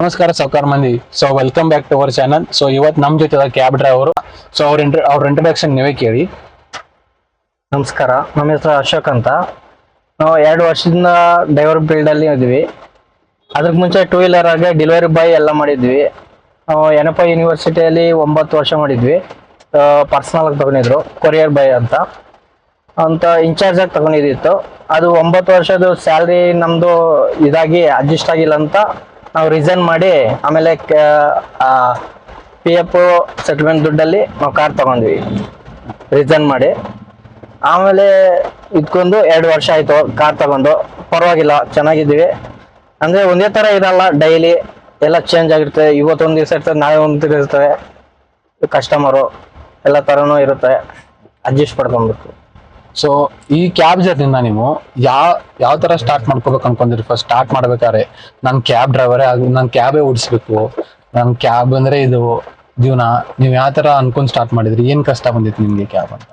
ನಮಸ್ಕಾರ, ಸಾವುಕಾರ ಮಂದಿ. So welcome back to our channel so ಇವತ್ತು ನಮ್ಮ ಜೊತೆ ಕ್ಯಾಬ್ ಡ್ರೈವರು ಸೊ ಅವ್ರ ಇಂಟ್ರ ಅವ್ರ ಇಂಟ್ರಡಕ್ಷನ್ ನೀವೇ ಕೇಳಿ. ನಮಸ್ಕಾರ ನಮ್ಮ ಹೆಸರು ಅಶೋಕ್ ಅಂತ. ನಾವು ಎರಡು ವರ್ಷದಿಂದ ಡ್ರೈವರ್ ಫೀಲ್ಡಲ್ಲಿ ಇದ್ವಿ ಅದಕ್ಕೆ ಮುಂಚೆ ಟೂ ವೀಲರ್ ಆಗಿ ಡೆಲಿವರಿ ಬಾಯ್ ಎಲ್ಲ ಮಾಡಿದ್ವಿ. ಎನಪ ಯೂನಿವರ್ಸಿಟಿಯಲ್ಲಿ ಒಂಬತ್ತು ವರ್ಷ ಮಾಡಿದ್ವಿ. ಪರ್ಸನಲ್ ಆಗಿ ತಗೊಂಡಿದ್ರು ಕೊರಿಯರ್ ಬಾಯ್ ಅಂತ. ಅಂತ ಇನ್ಚಾರ್ಜ್ ಆಗಿ ತಗೊಂಡಿದ್ದಿತ್ತು. ಅದು ಒಂಬತ್ತು ವರ್ಷದ ಸ್ಯಾಲ್ರಿ ನಮ್ಮದು ಇದಾಗಿ ಅಡ್ಜಸ್ಟ್ ಆಗಿಲ್ಲ ಅಂತ ನಾವು ರಿಸೈನ್ ಮಾಡಿ ಆಮೇಲೆ ಪಿ ಎಫ್ ಸೆಟ್ಲ್ಮೆಂಟ್ ದುಡ್ಡಲ್ಲಿ ನಾವು ಕಾರ್ ತಗೊಂಡ್ವಿ. ರಿಸೈನ್ ಮಾಡಿ. ಆಮೇಲೆ ಇದ್ಕೊಂಡು ಎರಡು ವರ್ಷ ಆಯಿತು ಕಾರ್ ತಗೊಂಡು. ಪರವಾಗಿಲ್ಲ, ಚೆನ್ನಾಗಿದ್ದೀವಿ. ಅಂದರೆ ಒಂದೇ ಥರ ಇರಲ್ಲ ಡೈಲಿ ಎಲ್ಲ ಚೇಂಜ್ ಆಗಿರ್ತದೆ ಇವತ್ತು ಒಂದ್ ದಿವಸ ಇರ್ತದೆ, ನಾಳೆ ಒಂದು ದಿವಸ ಇರ್ತದೆ. ಕಸ್ಟಮರು ಎಲ್ಲ ಥರನೂ ಇರುತ್ತೆ. ಅಡ್ಜಸ್ಟ್ ಮಾಡ್ಕೊಬೇಕು ಸೊ ಈ ಕ್ಯಾಬ್ ಜರ್ನಿನ ನೀವು ಯಾವ ಯಾವ ತರ ಸ್ಟಾರ್ಟ್ ಮಾಡ್ಕೋಬೇಕು ಅನ್ಕೊಂಡಿರಿ? ಫಸ್ಟ್ ಸ್ಟಾರ್ಟ್ ಮಾಡ್ಬೇಕಾದ್ರೆ ನಾನು ಕ್ಯಾಬ್ ಡ್ರೈವರೇ ಆಗಿ ನಾನು ಕ್ಯಾಬೇ ಓಡಿಸ್ಬೇಕು. ನನ್ನ ಕ್ಯಾಬ್ ಅಂದ್ರೆ ಇದು ಜೀವನ. ನೀವು ಯಾವ ತರ ಅನ್ಕೊಂಡ್ ಸ್ಟಾರ್ಟ್ ಮಾಡಿದ್ರಿ? ಏನು ಕಷ್ಟ ಬಂದಿತ್ತು ನಿಮ್ಗೆ ಕ್ಯಾಬ್ ಅಂತ?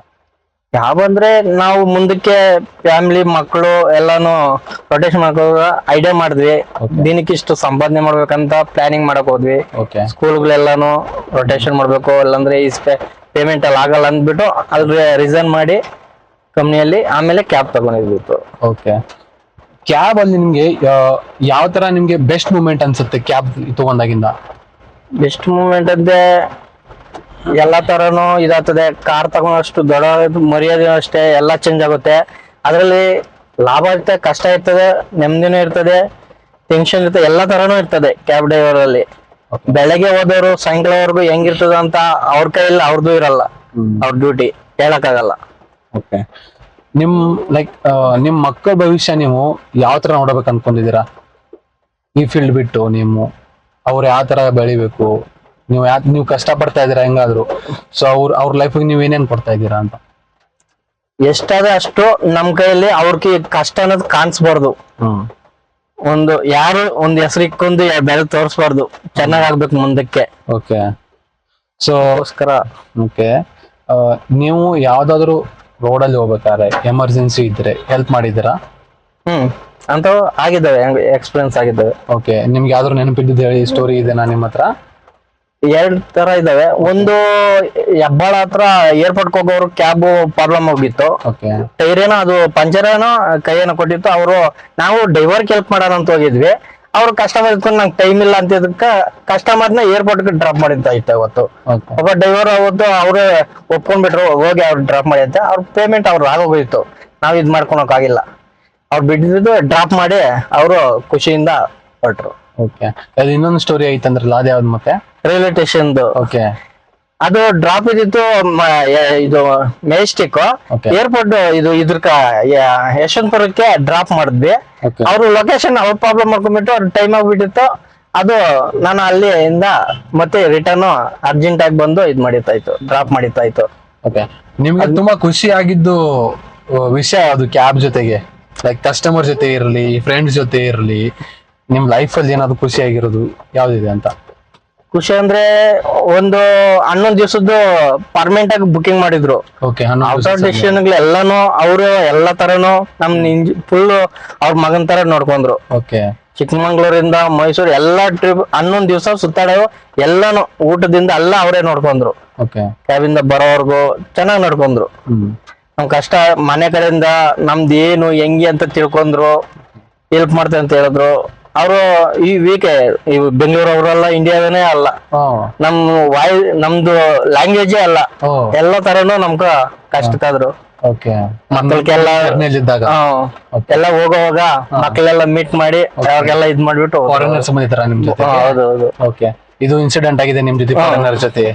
ಕ್ಯಾಬ್ ಅಂದ್ರೆ ನಾವು ಮುಂದಕ್ಕೆ ಫ್ಯಾಮಿಲಿ ಮಕ್ಕಳು ಎಲ್ಲಾನು ರೊಟೇಷನ್ ಮಾಡ್ಕೋ ಐಡಿಯಾ ಮಾಡಿದ್ವಿ. ದಿನಕ್ಕೆ ಇಷ್ಟು ಸಂಪಾದನೆ ಮಾಡ್ಬೇಕಂತ ಪ್ಲಾನಿಂಗ್ ಮಾಡಕ್ ಹೋದ್ವಿ. ಓಕೆ ಸ್ಕೂಲ್ಗಳೆಲ್ಲಾನು ರೊಟೇಷನ್ ಮಾಡಬೇಕು. ಇಲ್ಲಾಂದ್ರೆ ಈ ಪೇಮೆಂಟ್ ಅಲ್ಲಿ ಆಗಲ್ಲ ಅಂದ್ಬಿಟ್ಟು ಅದ್ರ ರೀಸನ್ ಮಾಡಿ ಕಂಪ್ನಿಯಲ್ಲಿ ಆಮೇಲೆ ಕ್ಯಾಬ್ ತಗೊಂಡಿರ್ಬೇಕು. ಓಕೆ ಕ್ಯಾಬ್ ಅಲ್ಲಿ ನಿಮ್ಗೆ ಯಾವ ತರ ನಿಮ್ಗೆ ಬೆಸ್ಟ್ ಮೂಮೆಂಟ್ ಅನ್ಸುತ್ತೆ ಕ್ಯಾಬ್ ತಗೊಂಡಾಗಿಂದ ಬೆಸ್ಟ್ ಮೂಮೆಂಟ್ ಅಂದ್ರೆ ಎಲ್ಲಾ ತರನು ಇದಾಗ್ತದೆ. ಕಾರ್ ತಗೊಂಡಷ್ಟು ದೊಡ್ಡ ಮರ್ಯಾದೆ ಅಷ್ಟೇ ಎಲ್ಲ ಚೇಂಜ್ ಆಗುತ್ತೆ. ಅದರಲ್ಲಿ ಲಾಭ ಇರ್ತದೆ ಕಷ್ಟ ಇರ್ತದೆ ನೆಮ್ಮದಿನೂ ಇರ್ತದೆ ಟೆನ್ಷನ್ ಇರ್ತದೆ ಎಲ್ಲಾ ತರನು ಇರ್ತದೆ ಕ್ಯಾಬ್ ಡ್ರೈವರ್ ಅಲ್ಲಿ. ಬೆಳಗ್ಗೆ ಹೋದವರು ಸಾಯಂಕಾಲವರೆಗೂ ಹೆಂಗಿರ್ತದ ಅಂತ ಅವ್ರ ಕೈಯಲ್ಲಿ ಅವ್ರದ್ದು ಇರಲ್ಲ. ಅವ್ರ ಡ್ಯೂಟಿ ಹೇಳಕ್ಕಾಗಲ್ಲ. ಓಕೆ ನಿಮ್ ಲೈಕ್ ನಿಮ್ ಮಕ್ಕಳ ಭವಿಷ್ಯ ನೀವು ಯಾವ ತರ ನೋಡಬೇಕು ಅನ್ಕೊಂಡಿದ್ದೀರಾ? ಈ ಫೀಲ್ಡ್ ಬಿಟ್ಟು ನೀವು ಅವ್ರು ಯಾವ ತರ ಬೆಳಿಬೇಕು? ನೀವು ಯಾ ನೀವು ಕಷ್ಟ ಪಡ್ತಾ ಇದೀರಾ ಹೆಂಗಾದ್ರು? ಸೊ ಅವ್ರ ಅವ್ರ ಲೈಫಿಗೆ ನೀವು ಏನೇನ್ ಕೊಡ್ತಾ ಇದ್ದೀರಾ ಅಂತ? ಎಷ್ಟಾದ ಅಷ್ಟು ನಮ್ ಕೈಯಲ್ಲಿ ಅವ್ರಿಗೆ ಕಷ್ಟ ಅನ್ನೋದು ಕಾಣಿಸ್ಬಾರ್ದು. ಒಂದು ಯಾರು ಒಂದ್ ಹೆಸರು ಇಕ್ಕೊಂಡು ಬೆಳೆ ತೋರಿಸ್ಬಾರ್ದು. ಚೆನ್ನಾಗ್ ಆಗ್ಬೇಕು ಮುಂದಕ್ಕೆ. ಓಕೆ ಸೊ ಅದಕ್ಕೋಸ್ಕರ. ಓಕೆ ನೀವು ಯಾವ್ದಾದ್ರು ರೋಡಲ್ಲಿ ಹೋಗ್ಬೇಕಾದ್ರೆ ಎಮರ್ಜೆನ್ಸಿ ಇದ್ರೆ ಹೆಲ್ಪ್ ಮಾಡಿದ್ದೀರಾ? ಹ್ಮ್ ಅಂತ ಆಗಿದ್ದಾವೆ ಎಕ್ಸ್ಪೀರಿಯನ್ಸ್ ಆಗಿದ್ದಾವೆ. ಓಕೆ ನಿಮ್ಗೆ ಯಾವ್ದಾದ್ರು ನೆನಪಿದ್ದು ಹೇಳಿ ಸ್ಟೋರಿ ಇದೆನಾ ನಿಮ್ಮ ಹತ್ರ? ಎರಡ್ ತರ ಇದಾವೆ ಒಂದು ಹೆಬ್ಬಾಳ ಹತ್ರ ಏರ್ಪೋರ್ಟ್ ಹೋಗೋರು ಕ್ಯಾಬ್ ಪ್ರಾಬ್ಲಮ್ ಹೋಗಿತ್ತು. ಓಕೆ. ಟೈರ್ ಏನೋ ಅದು ಪಂಚರ್ ಏನೋ ಕೈಯೇನೋ ಕೊಟ್ಟಿತ್ತು. ಅವರು ನಾವು ಡ್ರೈವರ್ ಹೆಲ್ಪ್ ಮಾಡೋಣ ಅಂತ ಹೋಗಿದ್ವಿ. ಅವ್ರು ಕಸ್ಟಮರ್ ಇಟ್ಕೊಂಡು ನಂಗೆ ಟೈಮ್ ಇಲ್ಲ ಅಂತಿದ್ದಕ್ಕ ಕಸ್ಟಮರ್ನ ಏರ್ಪೋರ್ಟ್ಗೆ ಡ್ರಾಪ್ ಮಾಡಿದ್ದ ಇತ್ತು ಅವತ್ತು. ಒಬ್ಬ ಡ್ರೈವರ್ ಅವತ್ತು ಅವರೇ ಒಪ್ಕೊಂಡ್ಬಿಟ್ರು ಹೋಗಿ ಅವ್ರು ಡ್ರಾಪ್ ಮಾಡಿ ಅಂತ. ಅವ್ರ ಪೇಮೆಂಟ್ ಅವ್ರು ಆಗೋಗಿತ್ತು ನಾವ್ ಇದ್ ಮಾಡ್ಕೊಳಕ್ ಆಗಿಲ್ಲ ಅವ್ರು ಬಿಟ್ಟಿದ್ದು ಡ್ರಾಪ್ ಮಾಡಿ ಅವರು ಖುಷಿಯಿಂದ ಹೊರಟ್ರು. ಓಕೆ ಅದು ಇನ್ನೊಂದು ಸ್ಟೋರಿ ಐತಂದ್ರಲ್ಲ ಅದ್ಯಾವ್ದು ಮತ್ತೆ? ರೈಲ್ವೆ ಸ್ಟೇಷನ್ದು ಓಕೆ ಅದು ಡ್ರಾಪ್ ಇದ್ದಿತ್ತು ಮ- ಇದು ಮೆಜೆಸ್ಟಿಕ್. ಏರ್ಪೋರ್ಟ್ ಇದು ಇದ್ರಕ ಯ- ಯಶವಂತಪುರಕ್ಕೆ ಡ್ರಾಪ್ ಮಾಡಿದ್ವಿ. ಅವ್ರು ಲೊಕೇಶನ್ ಅವ್ರ ಪ್ರಾಬ್ಲಮ್ ಮಾಡ್ಕೊಂಡ್ಬಿಟ್ಟು ಅವ್ರ ಟೈಮ್ ಆಗ್ಬಿಟ್ಟಿತ್ತು. ಅದು ನಾನು ಅಲ್ಲಿಂದ ಮತ್ತೆ ರಿಟರ್ನ್ ಅರ್ಜೆಂಟ್ ಆಗಿ ಬಂದು ಇದ್ ಮಾಡಿತಾಯ್ತು ಡ್ರಾಪ್ ಮಾಡಿತಾಯ್ತು ಓಕೆ ನಿಮ್ಗೆ ತುಂಬಾ ಖುಷಿ ಆಗಿದ್ದು ವಿಷಯ ಅದು ಕ್ಯಾಬ್ ಜೊತೆಗೆ. ಲೈಕ್ ಕಸ್ಟಮರ್ ಜೊತೆ ಇರಲಿ ಫ್ರೆಂಡ್ಸ್ ಜೊತೆ ಇರಲಿ ನಿಮ್ ಲೈಫ್ ಅಲ್ಲಿ ಏನಾದ್ರು ಖುಷಿ ಆಗಿರೋದು ಯಾವ್ದಿದೆ ಅಂತ? ಖುಷಿ ಅಂದ್ರೆ ಒಂದು ಹನ್ನೊಂದು ದಿವಸದ್ದು ಪರ್ಮನೆಂಟ್ ಆಗಿ ಬುಕಿಂಗ್ ಮಾಡಿದ್ರು. ಓಕೆ ಔಟ್ ಎಲ್ಲಾನು ಅವರು ಎಲ್ಲಾ ತರನು ನಮ್ ಫುಲ್ ಅವ್ರ ಮಗನ್ ತರ ನೋಡ್ಕೊಂಡ್ರು. ಓಕೆ ಚಿಕ್ಕಮಂಗ್ಳೂರಿಂದ ಮೈಸೂರು ಎಲ್ಲಾ ಟ್ರಿಪ್ ಹನ್ನೊಂದು ದಿವಸ ಸುತ್ತಾಡೋ ಎಲ್ಲಾನು ಊಟದಿಂದ ಎಲ್ಲ ಅವರೇ ನೋಡ್ಕೊಂಡ್ರು. ಓಕೆ ಕ್ಯಾಬಿಂದ ಬರೋವರ್ಗು ಚೆನ್ನಾಗಿ ನೋಡ್ಕೊಂಡ್ರು. ನಮ್ ಕಷ್ಟ ಮನೆ ಕಡೆಯಿಂದ ನಮ್ದು ಏನು ಹೆಂಗೆ ಅಂತ ತಿಳ್ಕೊಂಡ್ರು. ಹೆಲ್ಪ್ ಮಾಡ್ತೇವೆ ಅಂತ ಹೇಳಿದ್ರು. ಅವರು ಈ ವೀಕ್ ಈ ಬೆಂಗಳೂರು ಅವರೆಲ್ಲ ಇಂಡಿಯಾದನೇ ಅಲ್ಲ. ನಮ್ ವಾಯ್ ನಮ್ದು ಲ್ಯಾಂಗ್ವೇಜೇ ಅಲ್ಲ. ಎಲ್ಲ ತರನು ನಮ್ಗ ಕಷ್ಟಕ್ಕಾದ್ರು ಓಕೆ. ಮಕ್ಕಳಿಗೆಲ್ಲ. ಎಲ್ಲ ಹೋಗೋವಾಗ ಮಕ್ಕಳೆಲ್ಲ ಮೀಟ್ ಮಾಡಿ ಅವ್ರಿಗೆಲ್ಲ ಇದ್ ಮಾಡ್ಬಿಟ್ಟು ಫಾರಿನರ್ಸ್ ಬಂದಿದ್ದಾರ ನಿಮ್ ಜೊತೆ? ಹೌದು ಹೌದು. ಓಕೆ. ಇದು ಇನ್ಸಿಡೆಂಟ್ ಆಗಿದೆ ನಿಮ್ ಜೊತೆ ಫಾರಿನರ್ ಜೊತೆ.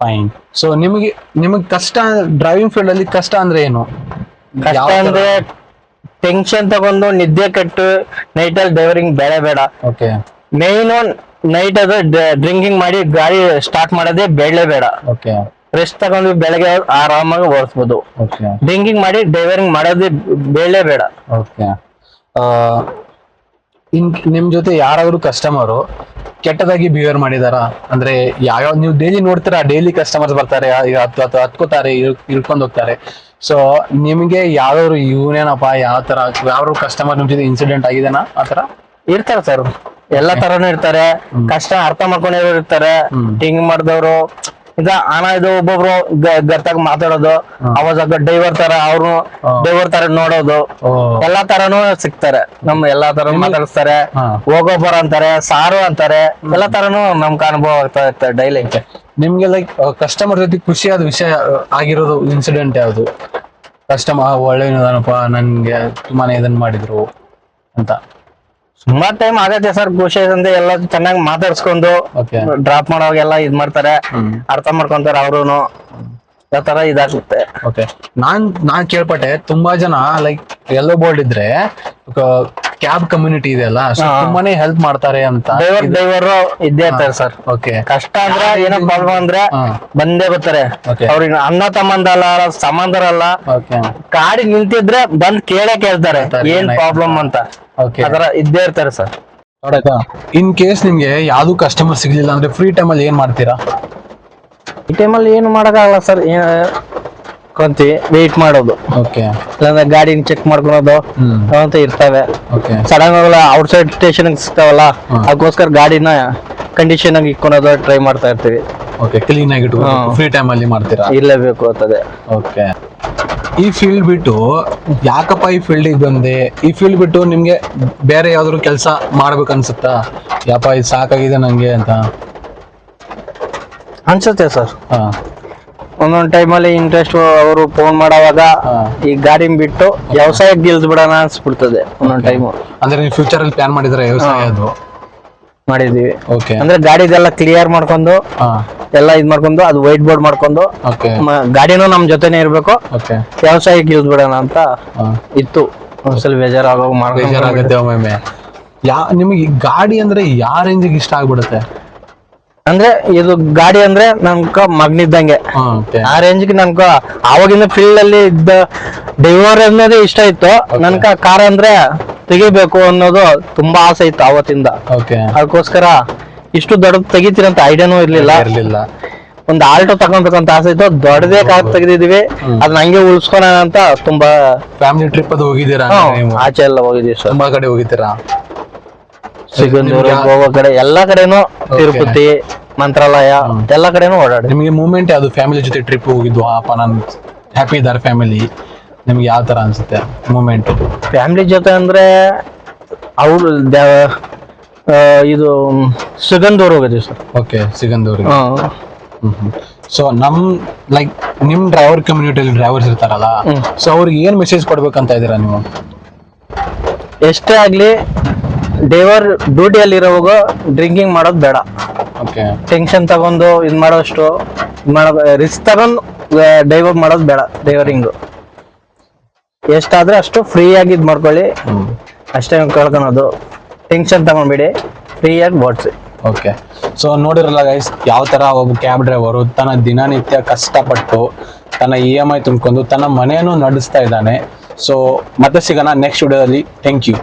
ಫೈನ್ ಸೊ ನಿಮಗೆ ನಿಮಗೆ ಕಷ್ಟ ಡ್ರೈವಿಂಗ್ ಫೀಲ್ಡ್ ಅಲ್ಲಿ ಕಷ್ಟ ಅಂದ್ರೆ ಏನು? ಕಷ್ಟ ಅಂದ್ರೆ ಟೆನ್ಷನ್ ತಗೊಂಡು ನಿದ್ದೆ ಕಟ್ಟು ನೈಟ್ ಅಲ್ಲಿ ಡೈವರಿಂಗ್ ಬೇಡ ಬೇಡ. ಓಕೆ ಮೇನ್ ನೈಟ್ ಅದು ಡ್ರಿಂಕಿಂಗ್ ಮಾಡಿ ಗಾಡಿ ಸ್ಟಾರ್ಟ್ ಮಾಡೋದೇ ಬೇಡಲೇ ಬೇಡ. ಓಕೆ ರೆಸ್ಟ್ ತಗೊಂಡು ಬೆಳಗ್ಗೆ ಆರಾಮಾಗಿ ಓಡಿಸ್ಬೋದು. ಡ್ರಿಂಕಿಂಗ್ ಮಾಡಿ ಡೈವರಿಂಗ್ ಮಾಡೋದೇ ಬೇಡಲೇ ಬೇಡ. ಓಕೆ ಇನ್ ನಿಮ್ ಜೊತೆ ಯಾರಾದ್ರೂ ಕಸ್ಟಮರು ಕೆಟ್ಟದಾಗಿ ಬಿಹೇವ್ ಮಾಡಿದಾರ? ಅಂದ್ರೆ ಯಾವ್ಯಾವ ನೀವು ಡೈಲಿ ನೋಡ್ತೀರಾ ಡೈಲಿ ಕಸ್ಟಮರ್ಸ್ ಬರ್ತಾರೆ ಹತ್ಕೋತಾರೆ ಇಳ್ಕೊಂಡ್ ಹೋಗ್ತಾರೆ. ಸೊ ನಿಮಗೆ ಯಾವ್ದಾದ್ರು ಇವನೇನಪ್ಪ ಯಾವ ತರ ಯಾವ್ದು ಕಸ್ಟಮರ್ ನಿಮ್ ಜೊತೆ ಇನ್ಸಿಡೆಂಟ್ ಆಗಿದೆನಾ? ಆತರ ಇರ್ತಾರೆ ಸರ್ ಎಲ್ಲಾ ತರನು ಇರ್ತಾರೆ. ಕಷ್ಟ ಅರ್ಥ ಮಾಡ್ಕೊಂಡಿರೋ ಇರ್ತಾರೆ. ಹಿಂಗ್ ಮಾಡಿದವರು ಇದ ಹಣ ಇದು ಒಬ್ಬೊಬ್ರು ಗರ್ತಾಗ ಮಾತಾಡೋದು. ಅವಾಗ ಡೈವರ್ ತರ ಅವ್ರು. ಡೈವರ್ ತರ ನೋಡೋದು. ಎಲ್ಲಾ ತರನು ಸಿಗ್ತಾರೆ. ನಮ್ ಎಲ್ಲಾ ತರ ಮಾತಾಡಿಸ್ತಾರೆ. ಹೋಗೋ ಹೋಗೋಬರ ಅಂತಾರೆ ಸಾರು ಅಂತಾರೆ. ಎಲ್ಲಾ ತರನು ನಮ್ಗೆ ಅನುಭವ ಆಗ್ತಾ ಇರ್ತಾರೆ ಡೈಲಿ ನಿಮ್ಗೆ ಲೈಕ್ ಕಸ್ಟಮರ್ ಜೊತೆ ಖುಷಿಯಾದ ವಿಷಯ ಆಗಿರೋದು ಇನ್ಸಿಡೆಂಟ್ ಯಾವುದು? ಕಸ್ಟಮರ್ ಒಳ್ಳೆ ನನ್ಗೆ ತುಂಬಾನೇ ಇದನ್ನ ಮಾಡಿದ್ರು ಅಂತ. ಸುಮಾರ್ ಟೈಮ್ ಆಗತ್ತೆ ಸರ್ ಖುಷಿ ಅಂದ್ರೆ ಎಲ್ಲ ಚೆನ್ನಾಗಿ ಮಾತಾಡ್ಸ್ಕೊಂಡು ಡ್ರಾಪ್ ಮಾಡೋವಾಗ ಮಾಡೋವಾಗೆಲ್ಲ ಇದ್ ಮಾಡ್ತಾರೆ. ಅರ್ಥ ಮಾಡ್ಕೊಂತಾರೆ ಅವ್ರುನು. ತರ ಇದಾಗುತ್ತೆ. ಓಕೆ ನಾನ್ ನಾನ್ ಕೇಳ್ಪಟ್ಟೆ ತುಂಬಾ ಜನ ಲೈಕ್ ಎಲ್ಲೋ ಬೋರ್ಡ್ ಇದ್ರೆ ಕ್ಯಾಬ್ ಕಮ್ಯುನಿಟಿ ಇದೆ ಅಲ್ಲ ಹಾ. ತುಂಬಾನೇ ಹೆಲ್ಪ್ ಮಾಡ್ತಾರೆ ಅಂತ ಡ್ರೈವರ್ ಡ್ರೈವರ್ ಇದ್ದೇ ಇರ್ತಾರೆ ಸರ್ ಓಕೆ ಕಷ್ಟ ಅಂದ್ರೆ ಏನೋ ಪ್ರಾಬ್ಲಮ್ ಅಂದ್ರೆ ಬಂದೇ ಬರ್ತಾರೆ. ಅವ್ರಿಗೆ ಅಣ್ಣ ತಮ್ಮಂದ ಅಲ್ಲ ಸಂಬಂಧರಲ್ಲ ಓಕೆ ಗಾಡಿ ನಿಂತಿದ್ರೆ ಬಂದ್ ಕೇಳೇ ಕೇಳ್ತಾರೆ, ಏನ್ ಪ್ರಾಬ್ಲಮ್ ಅಂತ. ಓಕೆ ಅದರ ಇದ್ದೇ ಇರ್ತಾರೆ ಸರ್. ನೋಡಾಯ್ತಾ ಇನ್ ಕೇಸ್ ನಿಮ್ಗೆ ಯಾವ್ದು ಕಸ್ಟಮರ್ ಸಿಗ್ಲಿಲ್ಲ ಅಂದ್ರೆ ಫ್ರೀ ಟೈಮ್ ಅಲ್ಲಿ ಏನ್ ಮಾಡ್ತೀರಾ? ಈ ಟೈಮಲ್ಲಿ ಏನು ಮಾಡಕ್ಕಾಗಲ್ಲ ಸರ್. ಕೊಂತೀವಿ ವೇಟ್ ಮಾಡೋದು. ಓಕೆ ಇಲ್ಲಾಂದ್ರೆ ಗಾಡಿನ ಚೆಕ್ ಮಾಡ್ಕೊಳೋದು ಹ್ಮ್. ಅಂತ ಇರ್ತವೆ. ಓಕೆ ಸಡನ್ ಆಗಲ್ಲ ಔಟ್ಸೈಡ್ ಸ್ಟೇಷನ್ ಸಿಗ್ತಾವಲ್ಲ ಅದಕ್ಕೋಸ್ಕರ ಗಾಡಿನ ಕಂಡೀಷನ್ ಆಗಿ ಇಟ್ಕೊಳೋದು ಟ್ರೈ ಮಾಡ್ತಾ ಇರ್ತೀವಿ. ಓಕೆ ಕ್ಲೀನ್ ಆಗಿ ಹಾ. ಫ್ರೀ ಟೈಮ್ ಅಲ್ಲಿ ಮಾಡ್ತೀರಾ? ಇರ್ಲೇಬೇಕು ಅಂತದೆ. ಓಕೆ ಈ ಫೀಲ್ಡ್ ಬಿಟ್ಟು ಯಾಕಪ್ಪ ಈ ಫೀಲ್ಡಿಗೆ ಬಂದೆ? ಈ ಫೀಲ್ಡ್ ಬಿಟ್ಟು ನಿಮ್ಗೆ ಬೇರೆ ಯಾವ್ದಾದ್ರು ಕೆಲಸ ಮಾಡ್ಬೇಕು ಅನ್ಸುತ್ತಾ? ಯಾಪ ಇದು ಸಾಕಾಗಿದೆ ನಂಗೆ ಅಂತ? ಅನ್ಸುತ್ತೆ ಸರ್. ಹಾ. ಒಂದೊಂದ್ ಟೈಮಲ್ಲಿ ಇಂಟ್ರೆಸ್ಟ್ ಅವರು ಫೋನ್ ಮಾಡೋವಾಗ. ಈ ಗಾಡಿನ ಬಿಟ್ಟು ವ್ಯವಸಾಯಕ್ಕೆ ಗೆಲ್ದ್ ಬಿಡೋಣ ಅನ್ಸ್ಬಿಡ್ತದೆ ಒಂದೊಂದ್ ಟೈಮು ಅಂದ್ರೆ ನೀವು ಫ್ಯೂಚರ್ ಅಲ್ಲಿ ಪ್ಲಾನ್ ಮಾಡಿದ್ರೆ ವ್ಯವಸಾಯ ಅದು? ಮಾಡಿದೀವಿ ಓಕೆ ಅಂದ್ರೆ ಗಾಡಿದೆಲ್ಲ ಕ್ಲಿಯರ್ ಮಾಡ್ಕೊಂಡು ಎಲ್ಲ ಇದ್ ಮಾಡ್ಕೊಂಡು ಅದು ವೈಟ್ ಬೋರ್ಡ್ ಮಾಡ್ಕೊಂಡು ಓಕೆ ಮ- ಗಾಡಿನೂ ನಮ್ ಜೊತೆನೆ ಇರ್ಬೇಕು. ಓಕೆ ವ್ಯವಸಾಯಕ್ಕೆ ಯೂಸ್ ಬಿಡೋಣ ಅಂತ ಇತ್ತು. ಒಂದ್ಸಲ ಬೇಜಾರಾಗೋ ಮಾಡ್ಕೊಂಡು ಬೇಜಾರಾಗುತ್ತೆ ಒಮ್ಮೊಮ್ಮೆ. ಯಾ ನಿಮಗೆ ಈ ಗಾಡಿ ಅಂದ್ರೆ ಯಾವ ರೇಂಜಿಗೆ ಇಷ್ಟ ಆಗ್ಬಿಡುತ್ತೆ? ಅಂದ್ರೆ ಇದು ಗಾಡಿ ಅಂದ್ರೆ ನನ್ಕ ಮಗ್ನಿದ್ದಂಗೆ ಹಾ ಓಕೆ ಆ ರೇಂಜ್ಗೆ ನನ್ಕ ಆವಾಗಿನ ಫೀಲ್ಡ್ ಅಲ್ಲಿ ಇದ್ದ ಡ್ರೈವರ್ ಅನ್ನೋದೇ ಇಷ್ಟ ಇತ್ತು. ನನ್ಕ ಕಾರ್ ಅಂದ್ರೆ ತೆಗಿಬೇಕು ಅನ್ನೋದು ತುಂಬಾ ಆಸೆ ಇತ್ತು ಅವತ್ತಿಂದ. ಓಕೆ ಅದಕ್ಕೋಸ್ಕರ ಇಷ್ಟು ದೊಡ್ಡದು ತೆಗಿತೀರಂತ ಅಂತ ಐಡಿಯಾನೂ ಇರ್ಲಿಲ್ಲ. ಇರ್ಲಿಲ್ಲ. ಒಂದ್ ಆಲ್ಟೋ ತಗೊಂಬೇಕಂತ ಆಸೆ ಇತ್ತು. ದೊಡ್ಡದೇ ಕಾರ್ ತೆಗೆದಿದ್ವಿ ಅದನ್ನ ಹಂಗೆ ಉಳಿಸ್ಕೊಳ ಅಂತ ತುಂಬಾ ಫ್ಯಾಮಿಲಿ ಟ್ರಿಪ್ ಅದು ಹೋಗಿದ್ದೀರಾ ನೀವು? ಆಚೆ ಎಲ್ಲ ಹೋಗಿದ್ವಿ ಸರ್. ತುಂಬಾ ಕಡೆ ಹೋಗಿದ್ದೀರಾ? ಸಿಗಂದೂರು ಹೋಗೋ ಗೋವಾ ಕಡೆ ಎಲ್ಲಾ ಕಡೆನು ತಿರುಪತಿ ಮಂತ್ರಾಲಯ ಎಲ್ಲಾ ಕಡೆನು ಓಡಾಡಿ ನಿಮಗೆ ಮೂಮೆಂಟ್ ಯಾವ್ದು? ಫ್ಯಾಮಿಲಿ ಜೊತೆ ಟ್ರಿಪ್ ಹೋಗಿದ್ದು ಅಪ್ಪ ನಾನು ಹ್ಯಾಪಿ ಇದ್ದಾರೆ ಫ್ಯಾಮಿಲಿ ನಿಮ್ಗೆ ಯಾವ ತರ ಅನ್ಸುತ್ತೆ? ಮೂಮೆಂಟ್ ಫ್ಯಾಮಿಲಿ ಜೊತೆ ಅಂದ್ರೆ ಅವ್ರು ಇದು ಸಿಗಂದೂರು ಹೋಗಿದ್ವಿ ಸರ್. ಓಕೆ ಸಿಗಂದೂರಿಗೆ ಸೊ ನಮ್ ಲೈಕ್ ನಿಮ್ ಡ್ರೈವರ್ ಕಮ್ಯುನಿಟಿಯಲ್ಲಿ ಡ್ರೈವರ್ಸ್ ಇರ್ತಾರಲ್ಲ. ಸೊ ಅವ್ರಿಗೆ ಏನ್ ಮೆಸೇಜ್ ಕೊಡ್ಬೇಕಂತ ಇದೀರಾ ನೀವು? ಎಷ್ಟೇ ಆಗ್ಲಿ ಡ್ರೈವರ್ ಡ್ಯೂಟಿಯಲ್ಲಿರೋವಾಗ ಡ್ರಿಂಕಿಂಗ್ ಮಾಡೋದು ಬೇಡ. ಓಕೆ. ಟೆನ್ಷನ್ ತಗೊಂಡು ಇದ್ ಮಾಡೋಷ್ಟು ಮಾಡೋ ರಿಸ್ಕ್ ತಗೊಂಡು ಡೈವರ್ ಮಾಡೋದು ಬೇಡ ಡ್ರೈವರಿಂಗ್ ಎಷ್ಟಾದ್ರೆ ಅಷ್ಟು ಫ್ರೀ ಆಗಿ ಇದ್ ಮಾಡ್ಕೊಳ್ಳಿ. ಅಷ್ಟೇ ಕೇಳ್ಕೊಳೋದು ಟೆನ್ಷನ್ ತಗೊಂಡ್ಬಿಡಿ ಫ್ರೀಯಾಗಿ ಓಡಿಸಿ. ಓಕೆ ಸೊ ನೋಡಿರಲ್ಲ ಗೈಸ್ ಯಾವ ತರ ಒಬ್ಬ ಕ್ಯಾಬ್ ಡ್ರೈವರು ತನ್ನ ದಿನನಿತ್ಯ ಕಷ್ಟಪಟ್ಟು ತನ್ನ ಇ ಎಂ ಐ ತುಂಬಿಕೊಂಡು ತನ್ನ ಮನೆಯನ್ನು ನಡೆಸ್ತಾ ಇದ್ದಾನೆ. ಸೊ ಮತ್ತೆ ಸಿಗೋಣ ನೆಕ್ಸ್ಟ್ ವಿಡಿಯೋದಲ್ಲಿ ಥ್ಯಾಂಕ್ ಯು